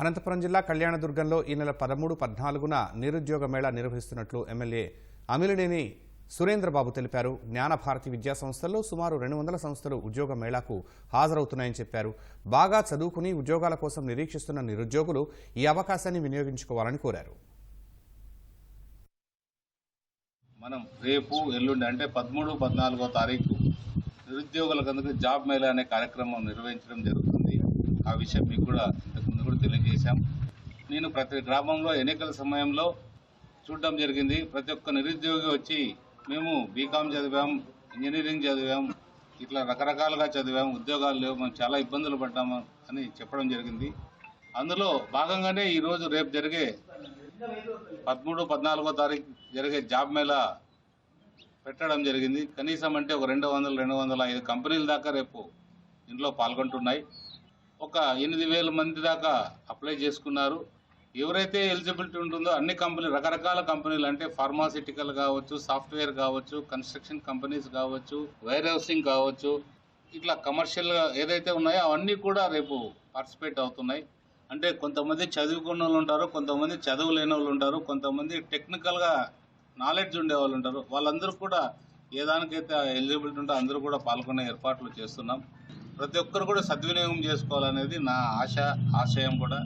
అనంతపురం జిల్లా కళ్యాణదుర్గంలో ఈ నెల పదమూడు పద్నాలుగున నిరుద్యోగ మేళా నిర్వహిస్తున్నట్లు ఎమ్మెల్యే అమిలినేని సురేంద్రబాబు తెలిపారు. జ్ఞానభారతి విద్యా సంస్థల్లో సుమారు రెండు వందల సంస్థలు ఉద్యోగ మేళాకు హాజరవుతున్నాయని చెప్పారు. బాగా చదువుకుని ఉద్యోగాల కోసం నిరీక్షిస్తున్న నిరుద్యోగులు ఈ అవకాశాన్ని వినియోగించుకోవాలని కోరారు. మనం రేపు ఎల్లుండి అంటే పదమూడు పద్నాలుగో తారీఖు నిరుద్యోగులకు అందుకు జాబ్ మేళా అనే కార్యక్రమం నిర్వహించడం జరుగుతుంది. ఆ విషయం మీకు కూడా ఇంతకుముందు కూడా తెలియజేశాం. నేను ప్రతి గ్రామంలో ఎన్నికల సమయంలో చూడడం జరిగింది. ప్రతి ఒక్క నిరుద్యోగి వచ్చి మేము బీకామ్ చదివాం ఇంజనీరింగ్ చదివాం ఇట్లా రకరకాలుగా చదివాం ఉద్యోగాలు లేవు మేము చాలా ఇబ్బందులు పడ్డాము అని చెప్పడం జరిగింది. అందులో భాగంగానే ఈరోజు రేపు జరిగే పదమూడు పద్నాలుగో తారీఖు జరిగే జాబ్ మేళా పెట్టడం జరిగింది. కనీసం అంటే ఒక రెండు వందల రెండు వందల ఐదు కంపెనీల దాకా రేపు ఇందులో పాల్గొంటున్నాయి. ఒక ఎనిమిది వేల మంది దాకా అప్లై చేసుకున్నారు. ఎవరైతే ఎలిజిబిలిటీ ఉంటుందో అన్ని కంపెనీలు రకరకాల కంపెనీలు అంటే ఫార్మాసిటికల్ కావచ్చు సాఫ్ట్వేర్ కావచ్చు కన్స్ట్రక్షన్ కంపెనీస్ కావచ్చు వైర్ హౌసింగ్ కావచ్చు ఇట్లా కమర్షియల్ ఏదైతే ఉన్నాయో అవన్నీ కూడా రేపు పార్టిసిపేట్ అవుతున్నాయి. అంటే కొంతమంది చదువుకున్న వాళ్ళు ఉంటారు కొంతమంది చదువులేని వాళ్ళు ఉంటారు కొంతమంది టెక్నికల్గా నాలెడ్జ్ ఉండే వాళ్ళు ఉంటారు. వాళ్ళందరూ కూడా ఏ దానికైతే ఎలిజిబిలిటీ ఉంటే అందరూ కూడా పాల్గొనే ఏర్పాట్లు చేస్తున్నాం. ప్రతి ఒక్కరు కూడా సద్వినియోగం చేసుకోవాలనేది నా ఆశ ఆశయం కూడా.